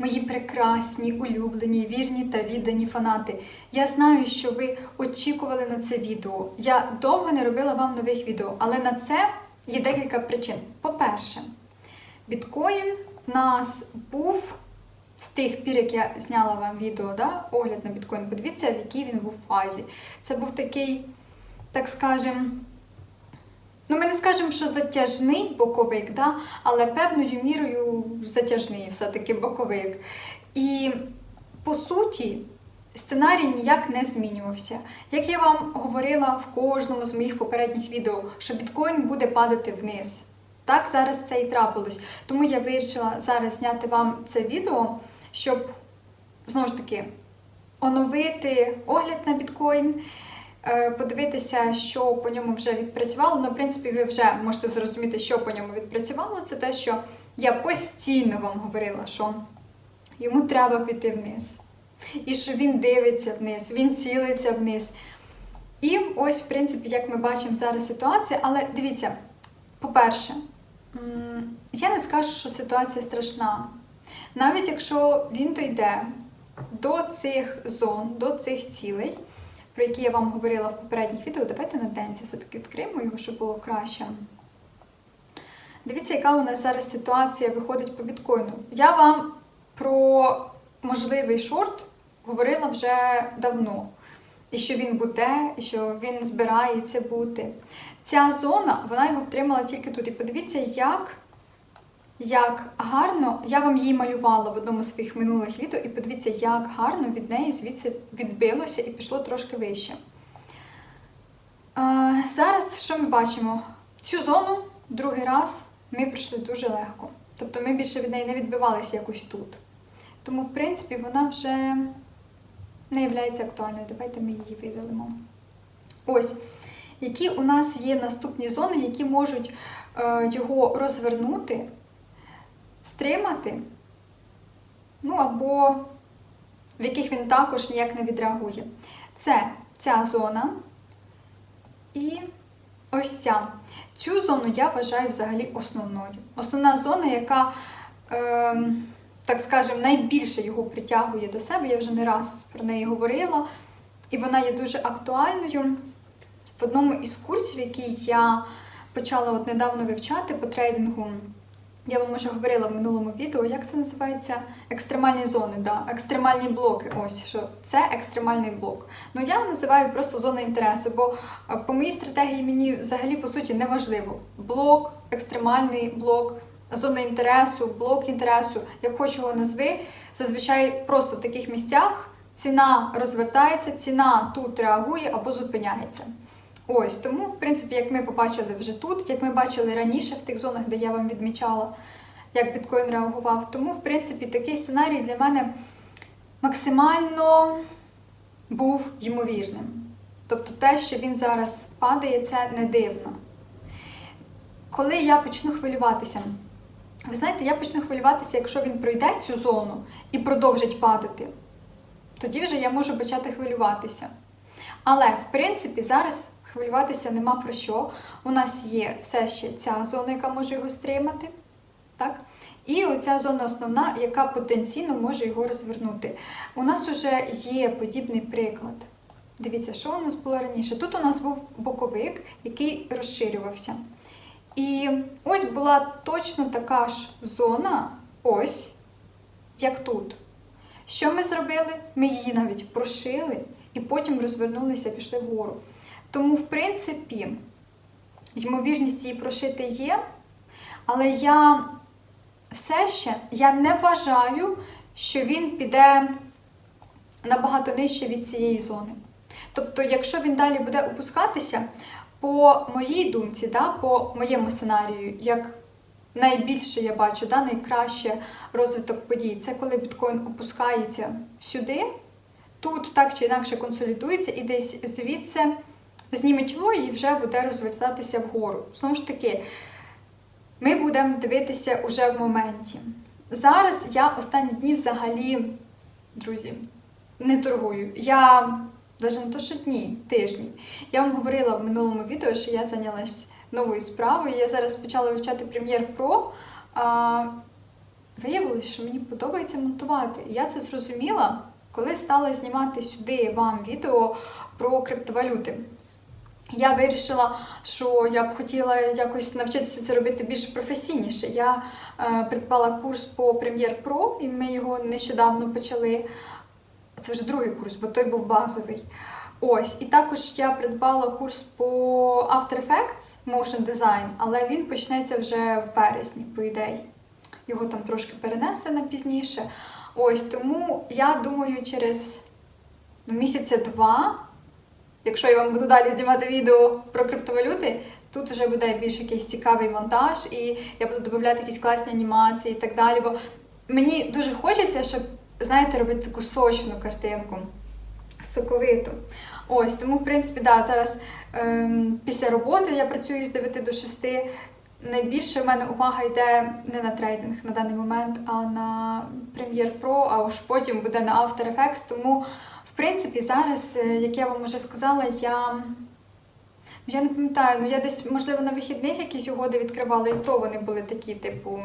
мої прекрасні, улюблені, вірні та віддані фанати. Я знаю, що ви очікували на це відео. Я довго не робила вам нових відео, але на це є декілька причин. По-перше, біткоін в нас був з тих пір, як я зняла вам відео, да, огляд на біткоін. Подивіться, в якій він був фазі. Це був такий, так скажем, Ну, ми не скажемо, що затяжний боковик, да? але певною мірою затяжний все-таки боковик. І по суті, сценарій ніяк не змінювався. Як я вам говорила в кожному з моїх попередніх відео, що біткоін буде падати вниз. Так, зараз це і трапилось. Тому я вирішила зараз зняти вам це відео, щоб знову ж таки оновити огляд на біткоін. Е, подивитися, що по ньому вже відпрацювало. Ну, в принципі, ви вже можете зрозуміти, що по ньому відпрацювало. Це те, що я постійно вам говорила, що йому треба піти вниз. І що він дивиться вниз, він цілиться вниз. І ось, в принципі, як ми бачимо зараз ситуація, але дивіться, по-перше, я не скажу, що ситуація страшна. Навіть якщо він дойде до цих зон, до цих цілей, про які я вам говорила в попередніх відео, давайте на денці все-таки відкриємо його, щоб було краще. Дивіться, яка у нас зараз ситуація виходить по біткоїну. Я вам про можливий шорт говорила вже давно. І що він буде, і що він збирається бути. Ця зона, вона його втримала тільки тут. І подивіться, як, як гарно, я вам її малювала в одному з своїх минулих відео, і подивіться, як гарно від неї звідси відбилося і пішло трошки вище. Е, зараз що ми бачимо? Цю зону другий раз ми пройшли дуже легко. Тобто ми більше від неї не відбивалися якось тут. Тому, в принципі, вона вже не є актуальною. Давайте ми її видалимо. Ось, які у нас є наступні зони, які можуть е, його розвернути, стримати, ну або в яких він також ніяк не відреагує. Це ця зона і ось ця. Цю зону я вважаю взагалі основною. Основна зона, яка, е, так скажемо, найбільше його притягує до себе, я вже не раз про неї говорила, і вона є дуже актуальною. В одному із курсів, який я почала от недавно вивчати по трейдингу, я вам вже говорила в минулому відео, як це називається? Екстремальні зони, да? екстремальні блоки. Ось що це екстремальний блок. Ну я називаю просто зони інтересу, бо е, по моїй стратегії мені взагалі по суті не важливо. Блок, екстремальний блок, зона інтересу, блок інтересу, як хоч його назви. Зазвичай просто в таких місцях ціна розвертається, ціна тут реагує або зупиняється. Ось тому, в принципі, як ми побачили вже тут, як ми бачили раніше в тих зонах, де я вам відмічала, як біткоін реагував. Тому, в принципі, такий сценарій для мене максимально був ймовірним. Тобто те, що він зараз падає, це не дивно. Коли я почну хвилюватися, ви знаєте, я почну хвилюватися, якщо він пройде цю зону і продовжить падати, тоді вже я можу почати хвилюватися. Але, в принципі, зараз хвилюватися нема про що. У нас є все ще ця зона, яка може його стримати. Так? І оця зона основна, яка потенційно може його розвернути. У нас вже є подібний приклад. Дивіться, що у нас було раніше. Тут у нас був боковик, який розширювався. І ось була точно така ж зона, ось, як тут. Що ми зробили? Ми її навіть прошили і потім розвернулися, пішли вгору. Тому, в принципі, ймовірність її прошити є, але я все ще я не вважаю, що він піде набагато нижче від цієї зони. Тобто, якщо він далі буде опускатися, по моїй думці, да, по моєму сценарію, як найбільше я бачу, да, найкраще розвиток подій, це коли біткоін опускається сюди, тут так чи інакше консолідується і десь звідси зніме тіло і вже буде розвертатися вгору. Знову ж таки, ми будемо дивитися уже в моменті. Зараз я останні дні взагалі, друзі, не торгую. Я навіть не то, що дні, тижні. Я вам говорила в минулому відео, що я зайнялась новою справою. Я зараз почала вивчати Pro. А, виявилось, що мені подобається монтувати. Я це зрозуміла, коли стала знімати сюди вам відео про криптовалюти. Я вирішила, що я б хотіла якось навчитися це робити більш професійніше. Я е, придбала курс по Premiere Pro, і ми його нещодавно почали. Це вже другий курс, бо той був базовий. Ось, і також я придбала курс по After Effects Motion Design, але він почнеться вже в березні, по ідеї. Його там трошки перенесли на пізніше. Ось тому я думаю, через ну, місяця два, якщо я вам буду далі знімати відео про криптовалюти, тут вже буде більш якийсь цікавий монтаж, і я буду додавати якісь класні анімації і так далі. Бо мені дуже хочеться, щоб, знаєте, робити таку сочну картинку, соковиту. Ось, тому, в принципі, да, зараз ем, після роботи я працюю з 9 до 6. Найбільше в мене увага йде не на трейдинг на даний момент, а на Premiere Pro, а уж потім буде на After Effects. Тому, принципі, зараз, е, як я вам вже сказала, я. ну, Я не пам'ятаю, ну я десь, можливо, на вихідних якісь угоди відкривала, і то вони були такі, типу,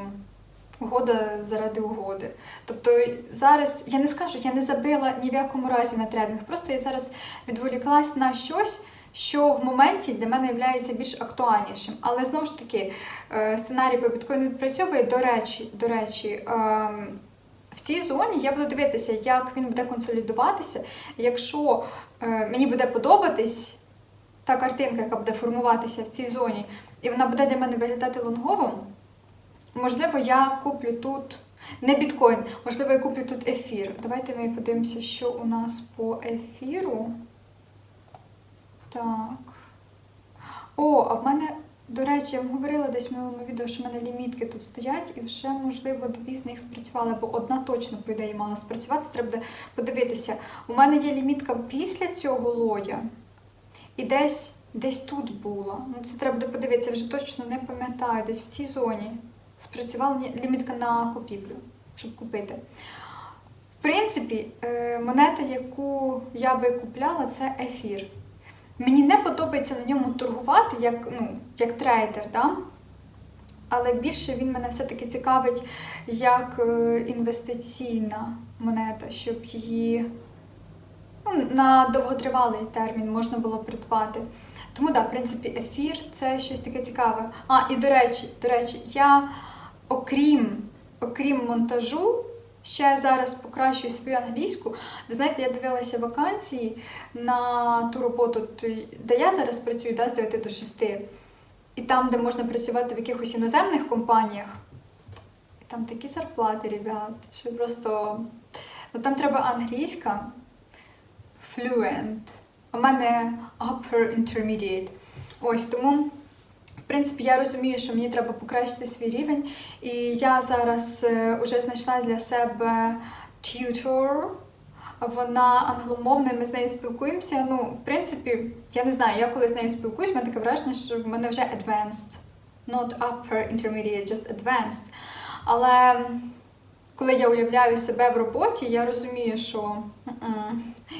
угода заради угоди. Тобто зараз я не скажу, я не забила ні в якому разі на трейдинг. Просто я зараз відволіклась на щось, що в моменті для мене є більш актуальнішим. Але знову ж таки, е, сценарій по біткоїну відпрацьовує. До речі, до речі, ем, в цій зоні я буду дивитися, як він буде консолідуватися. Якщо е, мені буде подобатись та картинка, яка буде формуватися в цій зоні, і вона буде для мене виглядати лонгово, можливо, я куплю тут. Не біткоін, можливо, я куплю тут ефір. Давайте ми подивимося, що у нас по ефіру. Так. О, а в мене, до речі, я вам говорила десь в минулому відео, що в мене лімітки тут стоять, і вже, можливо, дві з них спрацювали, бо одна точно, по ідеї, мала спрацювати. Треба буде подивитися. У мене є лімітка після цього лоя, і десь, десь тут була. Ну, це треба буде подивитися, вже точно не пам'ятаю, десь в цій зоні спрацювала лімітка на купівлю, щоб купити. В принципі, е, монета, яку я би купляла, це ефір. Мені не подобається на ньому торгувати як, ну, як трейдер, да? але більше він мене все-таки цікавить як е, інвестиційна монета, щоб її ну, на довготривалий термін можна було придбати. Тому так, да, в принципі, ефір це щось таке цікаве. А, і до речі, до речі, я окрім, окрім монтажу, ще зараз покращую свою англійську. Ви знаєте, я дивилася вакансії на ту роботу, де я зараз працюю, да, з 9 до 6. І там, де можна працювати в якихось іноземних компаніях, і там такі зарплати, ребят, що просто. Ну там треба англійська, fluent. У мене upper intermediate. Ось тому, в принципі, я розумію, що мені треба покращити свій рівень. І я зараз е, вже знайшла для себе tutor. Вона англомовна, ми з нею спілкуємося. Ну, в принципі, я не знаю, я коли з нею спілкуюсь, в мене таке враження, що в мене вже advanced. Not upper intermediate, just advanced. Але коли я уявляю себе в роботі, я розумію, що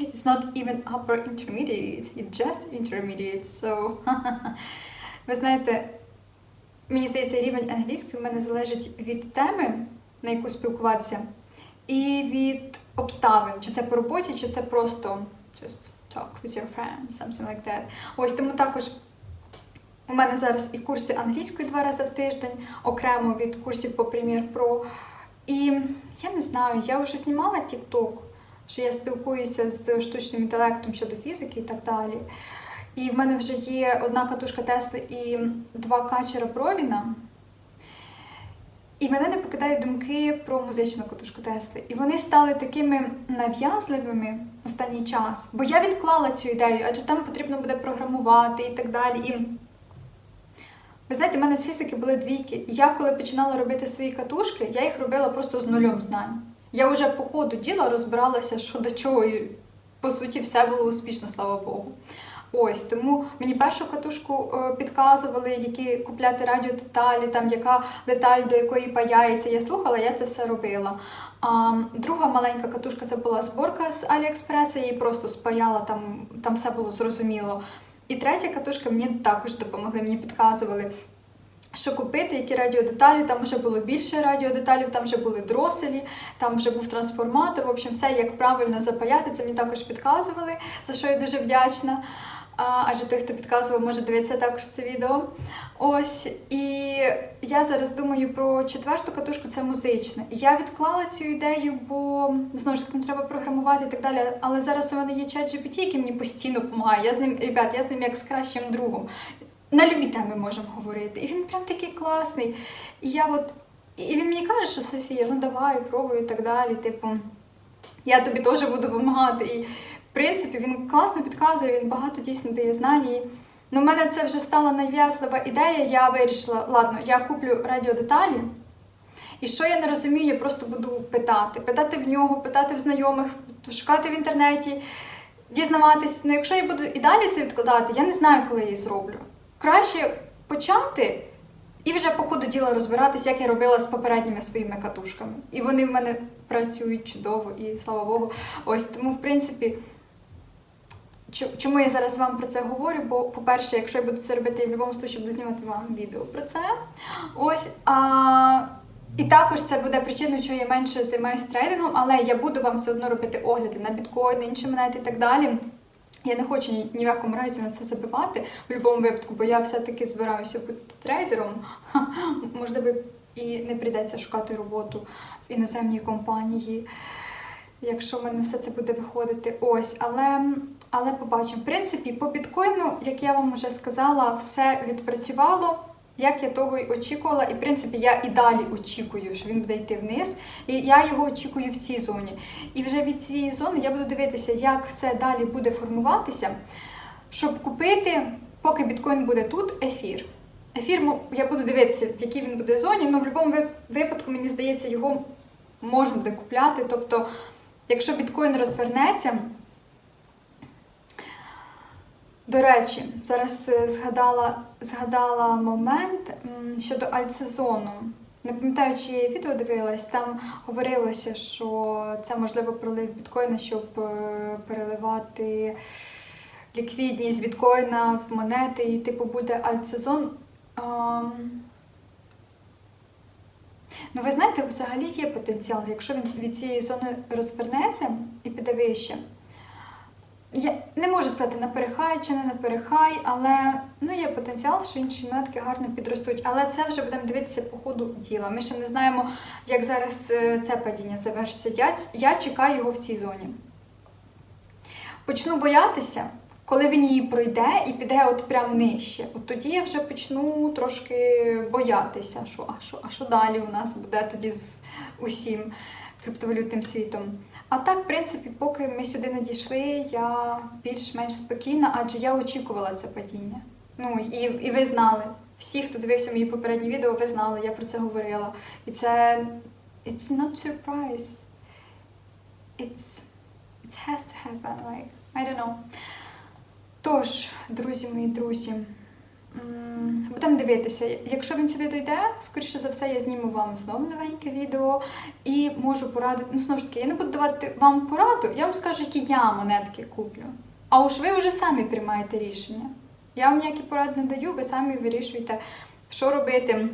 it's not even upper intermediate, it's just intermediate. So, ви знаєте, мені здається, рівень англійської в мене залежить від теми, на яку спілкуватися, і від обставин, чи це по роботі, чи це просто just talk with your friends, something like that. Ось тому також у мене зараз і курси англійської два рази в тиждень, окремо від курсів по Premiere Pro. І я не знаю, я вже знімала TikTok, що я спілкуюся з штучним інтелектом щодо фізики і так далі. І в мене вже є одна катушка Тесли і два качера Провіна. І мене не покидають думки про музичну катушку Тесли. І вони стали такими нав'язливими останній час. Бо я відклала цю ідею, адже там потрібно буде програмувати і так далі. І ви знаєте, в мене з фізики були двійки. Я коли починала робити свої катушки, я їх робила просто з нульом знань. Я вже по ходу діла розбиралася, що до чого, і по суті все було успішно, слава Богу. Ось тому мені першу катушку е, підказували, які купляти радіодеталі, там яка деталь до якої паяється. Я слухала, я це все робила. А друга маленька катушка це була зборка з Аліекспреса, її просто спаяла, там, там все було зрозуміло. І третя катушка мені також допомогли, мені підказували. що купити, які радіодеталі. Там вже було більше радіодеталів, там вже були дроселі, там вже був трансформатор. В общем, все як правильно запаяти. Це мені також підказували, за що я дуже вдячна. Адже той, хто підказував, може дивитися також це відео. Ось. І я зараз думаю про четверту катушку, це музична. Я відклала цю ідею, бо знову ж таки треба програмувати і так далі. Але зараз у мене є чат GPT, який мені постійно допомагає. Я з ним, ребят, я з ним як з кращим другом. На любі теми можемо говорити. І він прям такий класний. І я от. І він мені каже, що Софія, ну давай, пробуй і так далі. Типу, я тобі теж буду допомагати. І принципі він класно підказує, він багато дійсно дає знань. Ну, в мене це вже стала нав'язлива ідея. Я вирішила, ладно, я куплю радіодеталі. І що я не розумію, я просто буду питати. Питати в нього, питати в знайомих, шукати в інтернеті, дізнаватись. Ну, якщо я буду і далі це відкладати, я не знаю, коли я її зроблю. Краще почати і вже по ходу діла розбиратись, як я робила з попередніми своїми катушками. І вони в мене працюють чудово, і слава Богу. Ось тому, в принципі. Чо- Чому я зараз вам про це говорю? Бо, по-перше, якщо я буду це робити, я в будь-якому випадку буду знімати вам відео про це. Ось. А, і також це буде причиною, чого я менше займаюся трейдингом, але я буду вам все одно робити огляди на біткоін, інші монети і так далі. Я не хочу ні, ні в якому разі на це забивати в будь-якому випадку, бо я все-таки збираюся бути трейдером. Ха, Можливо, і не прийдеться шукати роботу в іноземній компанії якщо в мене все це буде виходити. Ось, але, але побачимо. В принципі, по біткоїну, як я вам вже сказала, все відпрацювало. Як я того й очікувала, і в принципі я і далі очікую, що він буде йти вниз. І я його очікую в цій зоні. І вже від цієї зони я буду дивитися, як все далі буде формуватися, щоб купити, поки біткоін буде тут, ефір. Ефір я буду дивитися, в якій він буде зоні, але в будь-якому випадку, мені здається, його можна буде купляти. Тобто, якщо біткоін розвернеться. До речі, зараз е, згадала, згадала момент щодо альтсезону. Не пам'ятаю, чи я відео дивилась, там говорилося, що це можливо пролив біткоїна, щоб е, переливати ліквідність біткоїна в монети, і типу буде альтсезон. Ну, ви знаєте, взагалі є потенціал, якщо він від цієї зони розвернеться і піде вище. Я не можу сказати на перехай чи не на перехай, але ну, є потенціал, що інші монетки гарно підростуть. Але це вже будемо дивитися по ходу діла. Ми ще не знаємо, як зараз е, це падіння завершиться. Я, я чекаю його в цій зоні. Почну боятися, коли він її пройде і піде от прям нижче. От тоді я вже почну трошки боятися, що а що, а що далі у нас буде тоді з усім криптовалютним світом. А так, в принципі, поки ми сюди не дійшли, я більш-менш спокійна, адже я очікувала це падіння. Ну і, і ви знали. Всі, хто дивився мої попередні відео, ви знали, я про це говорила. І це it's not surprise. It's it has to happen, like, I don't know. Тож, друзі мої друзі, будемо дивитися. Якщо він сюди дойде, скоріше за все, я зніму вам знову новеньке відео і можу порадити. Ну, знову ж таки, я не буду давати вам пораду, я вам скажу, які я монетки куплю. А уж ви вже самі приймаєте рішення. Я вам ніякі поради не даю, ви самі вирішуєте, що робити.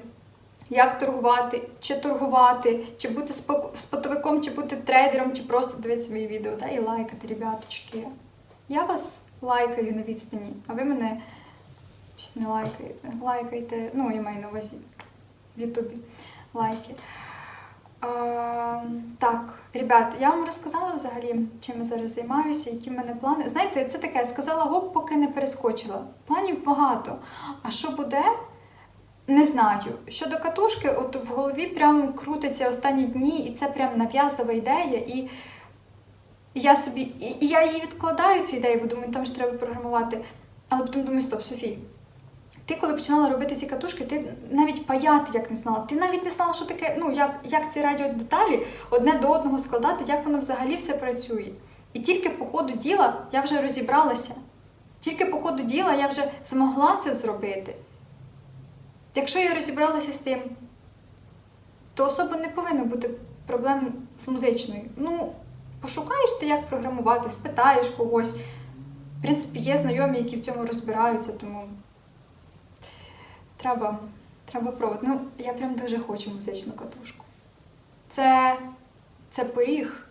Як торгувати, чи торгувати, чи бути спотовиком, чи бути трейдером, чи просто дивитися мої відео, та і лайкати, ребяточки. Я вас лайкаю на відстані, а ви мене щось не лайкаєте. Лайкайте, ну, я маю на увазі в Ютубі лайки. Е, так, ребят, я вам розказала взагалі, чим я зараз займаюся, які в мене плани. Знаєте, це таке, сказала гоп, поки не перескочила. Планів багато. А що буде? Не знаю. Щодо катушки, от в голові прям крутиться останні дні, і це прям нав'язлива ідея. І я собі, і я її відкладаю цю ідею, бо думаю, там ж треба програмувати. Але потім думаю, стоп, Софій, ти коли починала робити ці катушки, ти навіть паяти як не знала. Ти навіть не знала, що таке, ну як, як ці радіодеталі одне до одного складати, як воно взагалі все працює. І тільки по ходу діла я вже розібралася. Тільки по ходу діла я вже змогла це зробити. Якщо я розібралася з тим, то особо не повинно бути проблем з музичною. Ну, пошукаєш ти, як програмувати, спитаєш когось. В принципі, є знайомі, які в цьому розбираються, тому треба, Треба пробувати. Ну, я прям дуже хочу музичну катушку. Це, це поріг.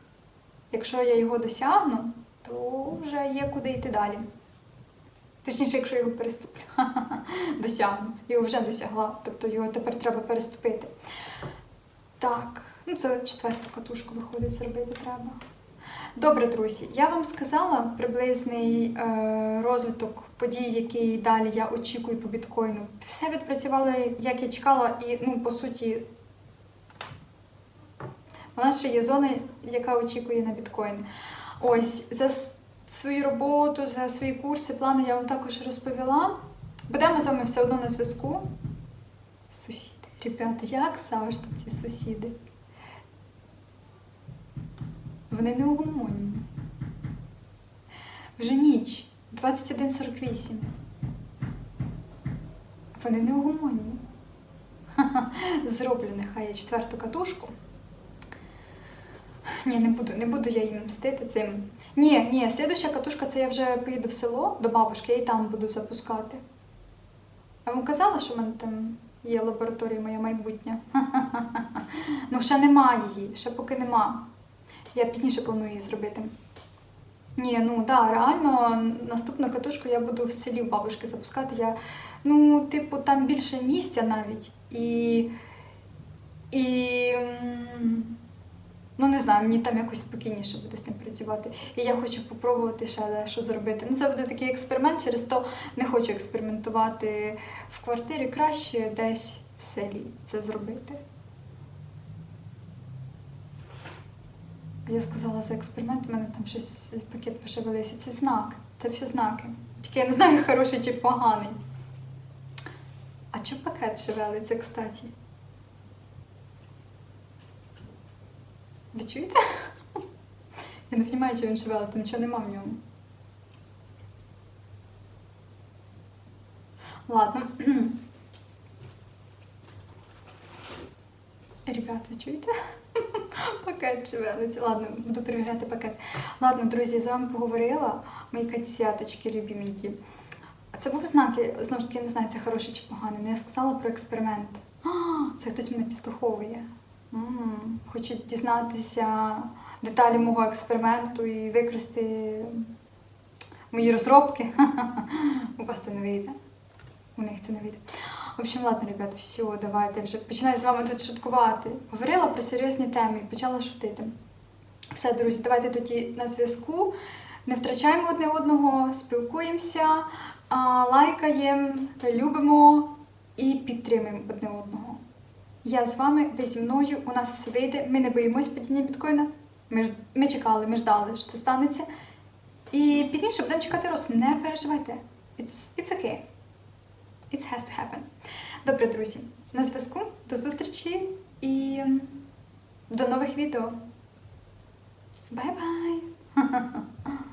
Якщо я його досягну, то вже є куди йти далі. Точніше, якщо його переступлю. Досягну. Його вже досягла, тобто його тепер треба переступити. Так, ну це четверту катушку виходить, зробити треба. Добре, друзі, я вам сказала приблизний е, розвиток подій, який далі я очікую по біткоїну. Все відпрацювало, як я чекала, і ну, по суті, у нас ще є зона, яка очікує на біткоін. Ось за свою роботу, за свої курси, плани я вам також розповіла. Будемо з вами все одно на зв'язку. Сусіди. Ребята, як завжди ці сусіди. Вони неугомонні. Вже ніч 21.48. Вони неугомонні. Зроблю нехай я четверту катушку. Ні, не буду, не буду я їм мстити цим. Ні, ні, слідуща катушка це я вже поїду в село до бабушки, я і там буду запускати. Я вам казала, що в мене там є лабораторія моя майбутня. Ну, ще немає її, ще поки нема. Я пізніше планую її зробити. Ні, ну да, реально наступну катушку я буду в селі в бабушки запускати. Я, ну, типу, там більше місця навіть. І. І. Ну, не знаю, мені там якось спокійніше буде з цим працювати. І я хочу попробувати ще дещо зробити. Ну, це буде такий експеримент, через то не хочу експериментувати в квартирі. Краще десь в селі це зробити. Я сказала за експеримент, у мене там щось пакет пошевелився. Це знак. Це все знаки. Тільки я не знаю, хороший чи поганий. А чого пакет шевелиться, кстати? Ви чуєте? Я не розумію, чи він шевелить, там нічого нема в ньому. Ладно. Ребят, ви чуєте? Пакет шевелиться. Ладно, буду перевіряти пакет. Ладно, друзі, з вами поговорила. Мої котяточки любименькі. Це був знак, я, знову ж таки, я не знаю, це хороший чи поганий, але я сказала про експеримент. А, це хтось мене підслуховує. М, Хочу дізнатися деталі мого експерименту і використати мої розробки. У вас це не вийде. У них це не вийде. В общем, ладно, ребят, все, давайте вже починаю з вами тут шуткувати. Говорила про серйозні теми і почала шутити. Все, друзі, давайте тоді на зв'язку. Не втрачаємо одне одного, спілкуємося, лайкаємо, любимо і підтримуємо одне одного. Я з вами, ви зі мною, у нас все вийде. Ми не боїмось падіння біткоїна. Ми, ж- ми чекали, ми ждали, що це станеться. І пізніше будемо чекати росту. Не переживайте. It's, it's okay. It has to happen. Добре, друзі, на зв'язку. До зустрічі і до нових відео. Бай-бай!